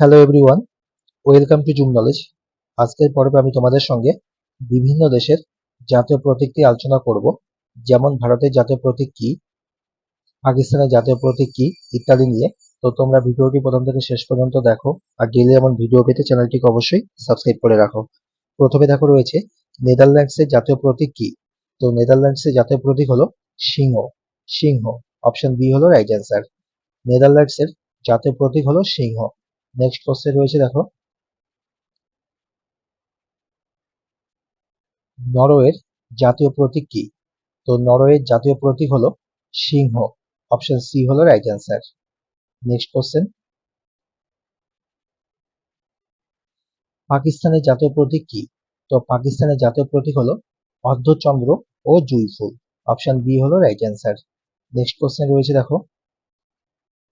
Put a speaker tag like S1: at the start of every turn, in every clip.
S1: Hello everyone welcome to Zoom knowledge আজকের পর্বে আমি তোমাদের সঙ্গে বিভিন্ন দেশের জাতীয় প্রতীক নিয়ে আলোচনা করব, যেমন ভারতের জাতীয় প্রতীক কি, পাকিস্তানের জাতীয় প্রতীক কি, ইত্যাদি নিয়ে। তো তোমরা ভিডিওটি প্রথম থেকে শেষ পর্যন্ত দেখো, আর ডেলি এমন ভিডিও পেতে চ্যানেলটিকে অবশ্যই সাবস্ক্রাইব করে রাখো। প্রথমে দেখো রয়েছে নেদারল্যান্ডসের জাতীয় প্রতীক কি। তো নেদারল্যান্ডসের জাতীয় প্রতীক হলো সিংহ। সিংহ, অপশন বি হলো রাইট অ্যান্সার। নেদারল্যান্ডসের জাতীয় প্রতীক হলো সিংহ। নেক্সট কোশ্চেন রয়েছে, দেখো। নরওয়ের জাতীয় প্রতীক কি? তো নরওয়ের জাতীয় প্রতীক হলো সিংহ। অপশন সি হলো রাইট অ্যান্সার নেক্সট কোশ্চেন পাকিস্তানের জাতীয় প্রতীক কি? তো পাকিস্তানের জাতীয় প্রতীক হলো অর্ধচন্দ্র ও জুই ফুল। অপশন বি হলো রাইট অ্যান্সার নেক্সট কোশ্চেন রয়েছে, দেখো।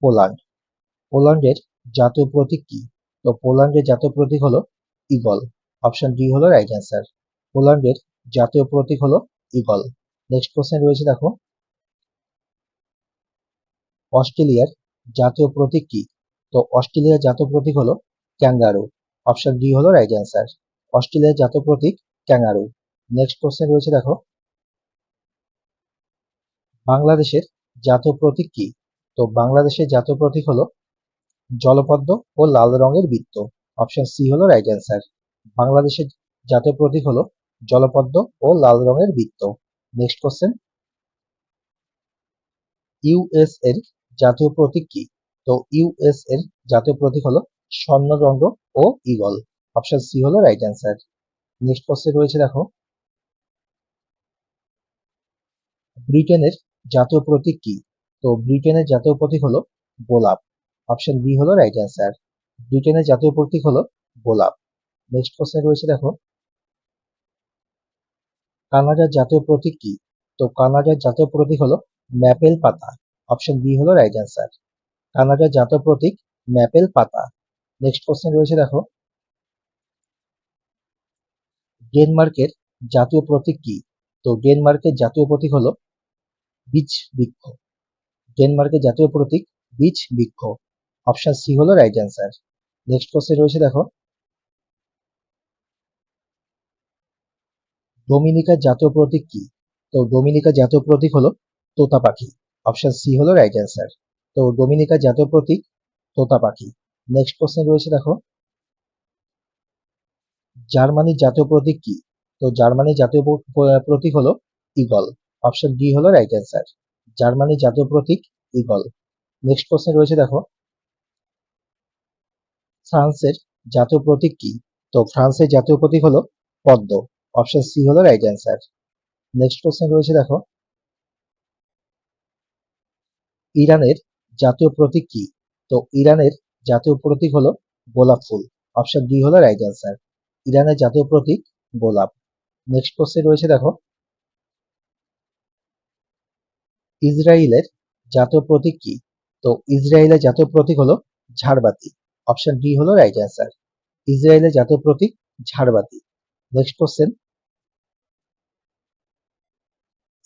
S1: পোল্যান্ড। পোল্যান্ডের জাতীয় প্রতীক কি? তো পোল্যান্ডের জাতীয় প্রতীক হলো ইগল অপশন ডি হলো রাইট অ্যান্সার। পোল্যান্ডের জাতীয় প্রতীক হলো ইগল নেক্সট কোশ্চেন রয়েছে দেখো, অস্ট্রেলিয়ার জাতীয় প্রতীক কি? তো অস্ট্রেলিয়ার জাতীয় প্রতীক হলো ক্যাঙ্গারু। অপশন ডি হলো রাইট অ্যান্সার। অস্ট্রেলিয়ার জাতীয় প্রতীক ক্যাঙ্গারু। নেক্সট কোশ্চেন রয়েছে দেখো, বাংলাদেশের জাতীয় প্রতীক কি? তো বাংলাদেশের জাতীয় প্রতীক হলো জলপদ্ম ও লাল রঙের বৃত্ত। অপশন সি হলো রাইট অ্যান্সার বাংলাদেশের জাতীয় প্রতীক হলো জলপদ্ম ও লাল রঙের বৃত্ত। নেক্সট কোশ্চেন ইউএস এর জাতীয় প্রতীক কি? তো ইউএস এর জাতীয় প্রতীক হলো স্বর্ণদণ্ড ও ইগল অপশন সি হলো রাইট অ্যান্সার নেক্সট কোশ্চেন রয়েছে দেখো। ব্রিটেনের জাতীয় প্রতীক কি? তো ব্রিটেনের জাতীয় প্রতীক হলো গোলাপ। অপশন বি হলো রাইট অ্যান্সার ব্রিটেনের জাতীয় প্রতীক হলো গোলাপ। নেক্সট কোশ্চেন রয়েছে দেখো, কানাডার জাতীয় প্রতীক কি? তো কানাডার জাতীয় প্রতীক হলো ম্যাপেল পাতা। অপশন বি হলো রাইট অ্যান্সার কানাডার জাতীয় প্রতীক ম্যাপেল পাতা। নেক্সট কোশ্চেন রয়েছে দেখো ডেনমার্কের জাতীয় প্রতীক কি? তো ডেনমার্কের জাতীয় প্রতীক হলো বীজ বৃক্ষ। ডেনমার্কের জাতীয় প্রতীক বীজ বৃক্ষ। অপশন সি হলো রাইট অ্যান্সার নেক্সট কোশ্চেন রয়েছে, দেখো। ডোমিনিকার জাতীয় প্রতীক কি? তো ডোমিনিকার জাতীয় প্রতীক হলো তোতা পাখি। অপশন সি হলো রাইট অ্যান্সার তো ডোমিনিকার জাতীয় প্রতীক তোতা পাখি। নেক্সট কোশ্চেন রয়েছে, দেখো। জার্মানির জাতীয় প্রতীক কি? তো জার্মানির জাতীয় প্রতীক হলো ইগল অপশন ডি হলো রাইট অ্যান্সার জার্মানির জাতীয় প্রতীক ইগল নেক্সট কোশ্চেন রয়েছে, দেখো। ফ্রান্সের জাতীয় প্রতীক কি? তো ফ্রান্সের জাতীয় প্রতীক হলো পদ্ম। অপশন সি হলো রাইট অ্যান্সার নেক্সট কোশ্চেন রয়েছে দেখো, ইরানের জাতীয় প্রতীক কি? তো ইরানের জাতীয় প্রতীক হলো গোলাপ ফুল। অপশন ডি হলো রাইট অ্যান্সার ইরানের জাতীয় প্রতীক গোলাপ। নেক্সট কোশ্চেন রয়েছে দেখো, ইসরায়েলের জাতীয় প্রতীক কি? তো ইসরায়েলের জাতীয় প্রতীক হলো ঝাড়বাতি। অপশন ডি হলো রাইট অ্যান্সার ইসরায়েলের জাতীয় প্রতীক ঝাড়বাতি। নেক্সট কোশ্চেন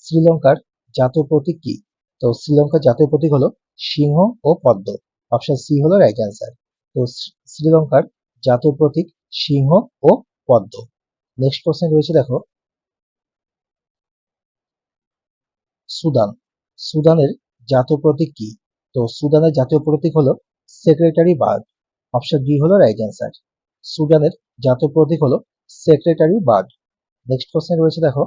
S1: শ্রীলঙ্কার জাতীয় প্রতীক কি? তো শ্রীলঙ্কার জাতীয় প্রতীক হলো সিংহ ও পদ্ম। অপশন সি হলো রাইট অ্যান্সার তো শ্রীলঙ্কার জাতীয় প্রতীক সিংহ ও পদ্ম। নেক্সট কোশ্চেন রয়েছে দেখো। সুদান। সুদানের জাতীয় প্রতীক কি? তো সুদানের জাতীয় প্রতীক হলো সেক্রেটারি বার্ড অপশন ডি হলো রাইট অ্যান্সার সুদানের জাতীয় প্রতীক হলো সেক্রেটারি বার্ড নেক্সট কোশ্চেন রয়েছে দেখো,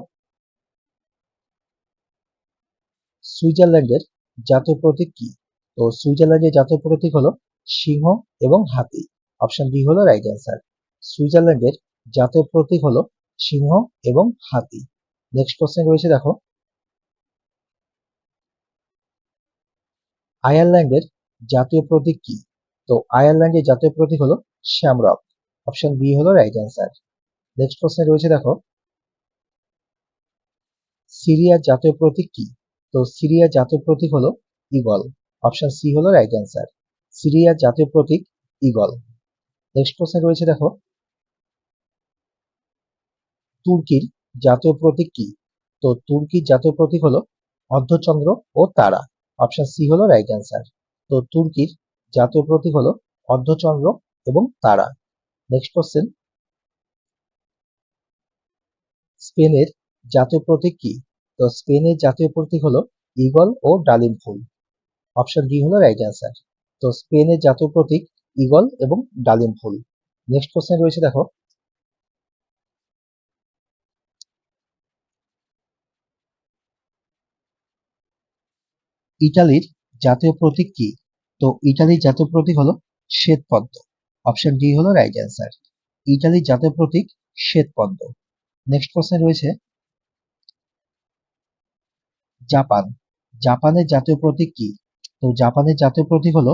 S1: সুইজারল্যান্ডের জাতীয় প্রতীক কি? তো সুইজারল্যান্ডের জাতীয় প্রতীক হলো সিংহ এবং হাতি। অপশন ডি হলো রাইট অ্যান্সার সুইজারল্যান্ডের জাতীয় প্রতীক হলো সিংহ এবং হাতি। নেক্সট কোশ্চেন রয়েছে দেখো, আয়ারল্যান্ডের জাতীয় প্রতীক কি? তো আয়ারল্যান্ডের জাতীয় প্রতীক হলো শ্যামরক। অপশন বি হলো রাইট অ্যান্সার। নেক্সট কোশ্চেন রয়েছে দেখো, সিরিয়ার জাতীয় প্রতীক কি? তো সিরিয়ার জাতীয় প্রতীক হলো ইগল অপশন সি হলো রাইট অ্যান্সার। সিরিয়ার জাতীয় প্রতীক ইগল নেক্সট কোশ্চেন রয়েছে দেখো, তুর্কির জাতীয় প্রতীক কি? তো তুর্কির জাতীয় প্রতীক হলো অর্ধচন্দ্র ও তারা। অপশন সি হলো রাইট অ্যান্সার। তো তুর্কির জাতীয় প্রতীক হলো অর্ধচন্দ্র এবং তারা। নেক্সট কোশ্চেন স্পেনের জাতীয় প্রতীক কি? তো স্পেনের জাতীয় প্রতীক হলো ঈগল ও ডালিম ফুল। অপশন ডি হলো রাইট অ্যান্সার তো স্পেনের জাতীয় প্রতীক ঈগল এবং ডালিম ফুল। নেক্সট কোশ্চেন রয়েছে দেখো। ইটালির জাতীয় প্রতীক কি? তো ইটালির জাতীয় প্রতীক হলো শ্বেতপদ্ম। অপশন ডি হলো রাইট অ্যান্সার ইটালির জাতীয় প্রতীক শ্বেতপদ্ম। নেক্সট কোশ্চেন রয়েছে, জাপান। জাপানের জাতীয় প্রতীক কি? তো জাপানের জাতীয় প্রতীক হলো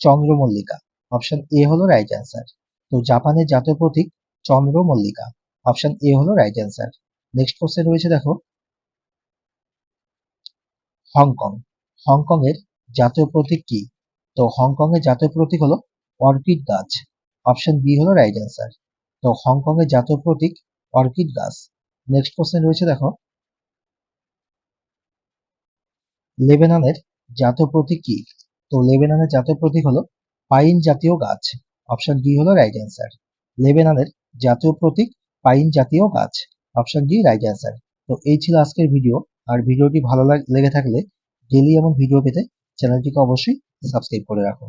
S1: চন্দ্রমল্লিকা। অপশন এ হলো রাইট অ্যান্সার তো জাপানের জাতীয় প্রতীক চন্দ্রমল্লিকা। অপশন এ হলো রাইট অ্যান্সার নেক্সট কোশ্চেন রয়েছে দেখো, হংকং। হংকং এর জাতীয় প্রতীক কি? তো হংকং এর জাতীয় প্রতীক হলো অর্কিড গাছ। অপশন বি হলো রাইট অ্যান্সার তো হংকং এর জাতীয় প্রতীক অর্কিড গাছ। নেক্সট কোশ্চেন রয়েছে দেখো। লেবাননের জাতীয় প্রতীক কি? তো লেবাননের জাতীয় প্রতীক হলো পাইন জাতীয় গাছ। অপশন ডি হলো রাইট অ্যান্সার লেবাননের জাতীয় প্রতীক পাইন জাতীয় গাছ। অপশন ডি রাইট অ্যান্সার তো এই ছিল আজকের ভিডিও। আর ভিডিওটি ভালো লেগে থাকলে ডেলি এমন ভিডিও পেতে চ্যানেলটিকে অবশ্যই সাবস্ক্রাইব করে রাখো